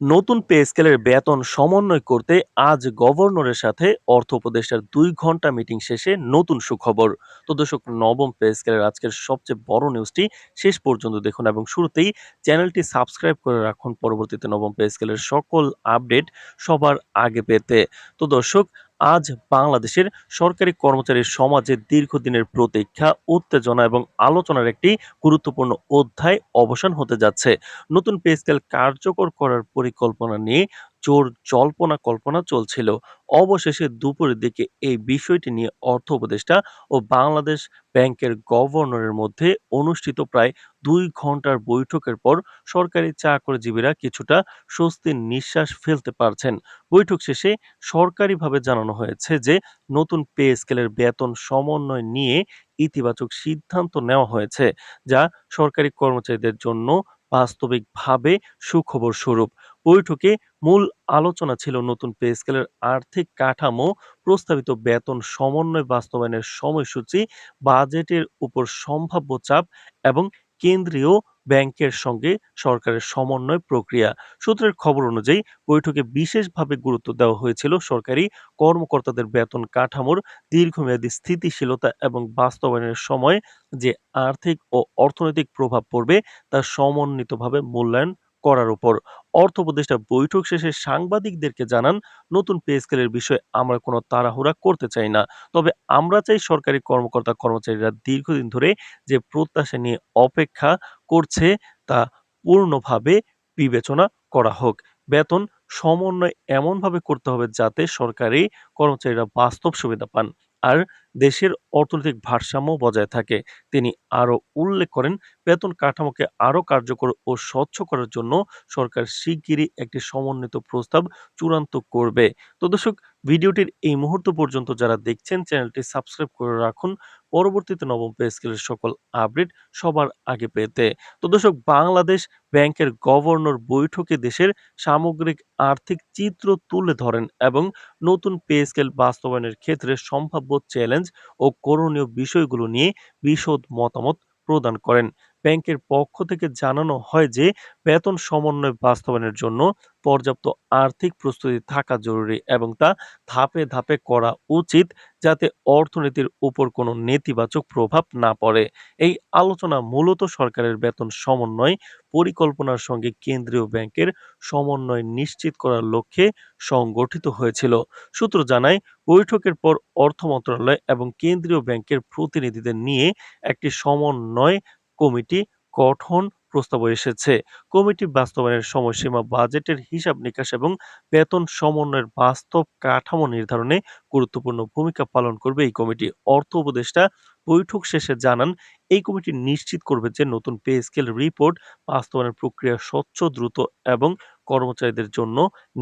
নতুন পে স্কেলের বেতন সমন্বয় করতে আজ গভর্নরের সাথে অর্থ উপদেষ্টার দুই ঘণ্টা মিটিং শেষে নতুন সুখবর। তো দর্শক, নবম পে স্কেলের আজকের সবচেয়ে বড় নিউজটি শেষ পর্যন্ত দেখুন এবং শুরুতেই চ্যানেলটি সাবস্ক্রাইব করে রাখুন। পরবর্তীতে নবম পে স্কেলের সকল আপডেট সবার আগে পেতে। তো দর্শক আজ বাংলাদেশের সরকারি কর্মচারীর সমাজে দীর্ঘদিনের প্রতীক্ষা, উত্তেজনা এবং আলোচনার একটি গুরুত্বপূর্ণ অধ্যায় অবসান হতে যাচ্ছে। নতুন পে স্কেল কার্যকর করার পরিকল্পনা নিয়ে জোর জল্পনা কল্পনা চলছিল। অবশেষে দুপুরের দিকে এই বিষয়টি নিয়ে অর্থ উপদেষ্টা ও বাংলাদেশ ব্যাংকের গভর্নরের মধ্যে অনুষ্ঠিত প্রায় দুই ঘণ্টার বৈঠকের পর সরকারি চাকরিজীবীরা কিছুটা স্বস্তির নিঃশ্বাস ফেলতে পারছেন। বৈঠক শেষে সরকারিভাবে জানানো হয়েছে যে, নতুন পে স্কেলের বেতন সমন্বয় নিয়ে ইতিবাচক সিদ্ধান্ত নেওয়া হয়েছে, যা সরকারি কর্মচারীদের জন্য বাস্তবিকভাবে সুখবর স্বরূপ। বৈঠকে মূল আলোচনা ছিল নতুন পে স্কেলের আর্থিক কাঠামো, প্রস্তাবিত বেতন সমন্বয় বাস্তবায়নের সময়সূচি, বাজেটের উপর সম্ভাব্য চাপ এবং কেন্দ্রীয় ব্যাংকের সঙ্গে সরকারের সমন্বয় প্রক্রিয়া। সূত্রের খবর অনুযায়ী, বৈঠকে বিশেষভাবে গুরুত্ব দেওয়া হয়েছিল সরকারি কর্মকর্তাদের বেতন কাঠামোর দীর্ঘমেয়াদী স্থিতিশীলতা এবং বাস্তবায়নের সময় যে আর্থিক ও অর্থনৈতিক প্রভাব পড়বে, তা সমন্বিতভাবে মূল্যায়ন করার উপর। অর্থ উপদেষ্টা বৈঠক শেষে সাংবাদিকদেরকে জানান, নতুন পে স্কেলের বিষয়ে আমরা কোনো তাড়াহুড়া করতে চাই না। তবে আমরা চাই সরকারি কর্মকর্তা কর্মচারীরা দীর্ঘদিন ধরে যে প্রত্যাশা নিয়ে অপেক্ষা করছে তা পূর্ণভাবে বিবেচনা করা হোক। বেতন সমন্বয় এমনভাবে করতে হবে যাতে সরকারি কর্মচারীরা বাস্তব সুবিধা পান। আর দেশের অর্থনৈতিক ভারসাম্য বজায় থাকে। তিনি আরও উল্লেখ করেন, বেতন কাঠামোকে আরও কার্যকর ও স্বচ্ছ করার জন্য সরকার শিগগিরই একটি সমন্বিত প্রস্তাব চূড়ান্ত করবে। তো দর্শক, ভিডিওটির এই মুহূর্ত পর্যন্ত যারা দেখছেন, চ্যানেলটি সাবস্ক্রাইব করে রাখুন। পরবর্তীতে নবম পে স্কেলের সকল আপডেট সবার আগে পেতে। তো দর্শক, বাংলাদেশ ব্যাংকের গভর্নর বৈঠকে দেশের সামগ্রিক আর্থিক চিত্র তুলে ধরেন এবং নতুন পে স্কেল বাস্তবায়নের ক্ষেত্রে সম্ভাব্য চ্যালেঞ্জ ও করণীয় বিষয়গুলো নিয়ে বিশদ মতামত প্রদান করেন। ব্যাংকের পক্ষ থেকে জানানো হয় যে, বেতন সমন্বয় বাস্তবায়নের জন্য পর্যাপ্ত আর্থিক প্রস্তুতি থাকা জরুরি এবং তা ধাপে ধাপে করা উচিত যাতে অর্থনীতির উপর কোনো নেতিবাচক প্রভাব না পড়ে। এই আলোচনা মূলত সরকারের বেতন সমন্বয় পরিকল্পনার সঙ্গে কেন্দ্রীয় ব্যাংকের সমন্বয় নিশ্চিত করার লক্ষ্যে সংগঠিত হয়েছিল। সূত্র জানায়, বৈঠকের পর অর্থ মন্ত্রণালয় এবং কেন্দ্রীয় ব্যাংকের প্রতিনিধিদের নিয়ে একটি সমন্বয় কমিটি গঠন প্রস্তাব এসেছে। কমিটি বাস্তবায়নের সময়সীমা, বাজেটের হিসাব নিকাশ এবং বেতন সমন্বয়ের বাস্তব কাঠামো নির্ধারণে গুরুত্বপূর্ণ ভূমিকা পালন করবে এই কমিটি। অর্থ উপদেষ্টা বৈঠক শেষে জানান, এই কমিটি নিশ্চিত করবে যে নতুন পে স্কেল রিপোর্ট বাস্তবায়নের প্রক্রিয়া স্বচ্ছ, দ্রুত এবং কর্মচারীদের জন্য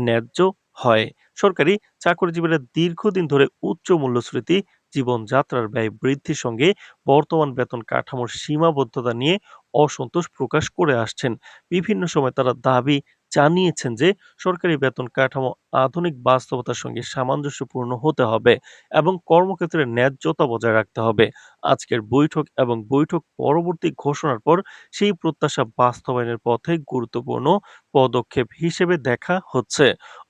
ন্যায্য হয়। সরকারি চাকরিজীবীরা দীর্ঘদিন ধরে উচ্চ মূল্যস্ফীতি জীবনযাত্রার ব্যয় বৃদ্ধির সঙ্গে বর্তমান বেতন কাঠামোর সীমাবদ্ধতা নিয়ে অসন্তোষ প্রকাশ করে আসছেন। বিভিন্ন সময় তারা দাবি জানিয়েছেন যে, সরকারি বেতন কাঠামো আধুনিক বাস্তবতার সঙ্গে সামঞ্জস্যপূর্ণ হতে হবে এবং কর্মক্ষেত্রে ন্যায্যতা বজায় রাখতে হবে। আজকের বৈঠক এবং বৈঠক পরবর্তী ঘোষণার পর সেই প্রত্যাশা বাস্তবায়নের পথে গুরুত্বপূর্ণ পদক্ষেপ হিসেবে দেখা হচ্ছে।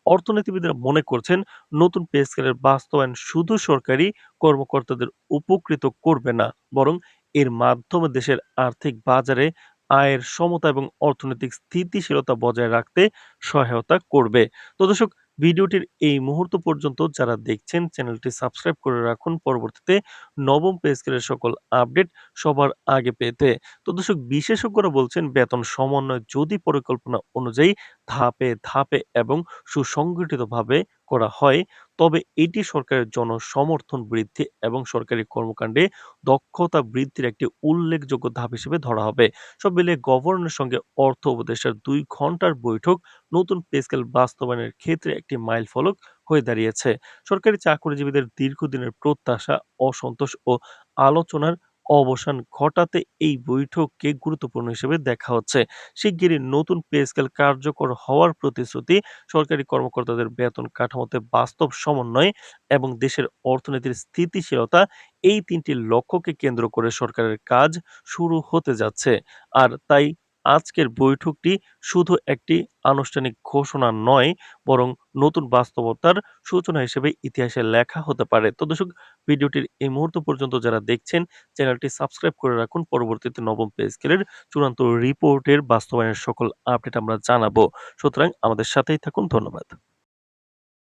অর্থনীতিবিদরা মনে করছেন নতুন পে স্কেলের বাস্তবায়ন শুধু সরকারি কর্মকর্তাদের উপকৃত করবে না, বরং এর মাধ্যমে দেশের আর্থিক বাজারে আয়ের সমতা এবং অর্থনৈতিক স্থিতিশীলতা বজায় রাখতে সহায়তা করবে। তো দর্শক ভিডিওটির এই মুহূর্ত পর্যন্ত যারা দেখছেন, চ্যানেলটি সাবস্ক্রাইব করে রাখুন। পরবর্তীতে নবম পে স্কেলের সকল আপডেট সবার আগে পেতে। তো দর্শক, বিশেষজ্ঞরা বলছেন, বেতন সমন্বয় যদি পরিকল্পনা অনুযায়ী ধাপে ধাপে এবং সুসংগঠিতভাবে করা হয়। তবে এটি সরকারের জনসমর্থন বৃদ্ধি এবং সরকারি কর্মকাণ্ডে দক্ষতা বৃদ্ধির একটি উল্লেখযোগ্য ধাপ হিসেবে ধরা হবে। সব মিলিয়ে গভর্নরের সঙ্গে অর্থ উপদেষ্টার দুই ঘণ্টার বৈঠক নতুন পে স্কেল বাস্তবায়নের ক্ষেত্রে একটি মাইলফলক হয়ে দাঁড়িয়েছে। সরকারি চাকরিজীবীদের দীর্ঘদিনের প্রত্যাশা, অসন্তোষ ও আলোচনার অবসান ঘটাতে এই বৈঠককে গুরুত্বপূর্ণ হিসেবে দেখা হচ্ছে। শিগগিরই নতুন পে স্কেল কার্যকর হওয়ার প্রতিশ্রুতি সরকারি কর্মকর্তাদের বেতন কাঠামোতে বাস্তব সমন্বয় এবং দেশের অর্থনীতির স্থিতিশীলতা এই তিনটি লক্ষ্যকে কেন্দ্র করে সরকারের কাজ শুরু হতে যাচ্ছে। আর তাই আজকের বৈঠকটি শুধু একটি আনুষ্ঠানিক ঘোষণা নয়, বরং নতুন বাস্তবতার সূচনা হিসেবে ইতিহাসে লেখা হতে পারে। তো দর্শক, ভিডিওটির এই মুহূর্ত পর্যন্ত যারা দেখছেন, চ্যানেলটি সাবস্ক্রাইব করে রাখুন। পরবর্তীতে নবম পে স্কেলের চূড়ান্ত রিপোর্টের বাস্তবায়নের সকল আপডেট আমরা জানাব। সুতরাং আমাদের সাথেই থাকুন। ধন্যবাদ।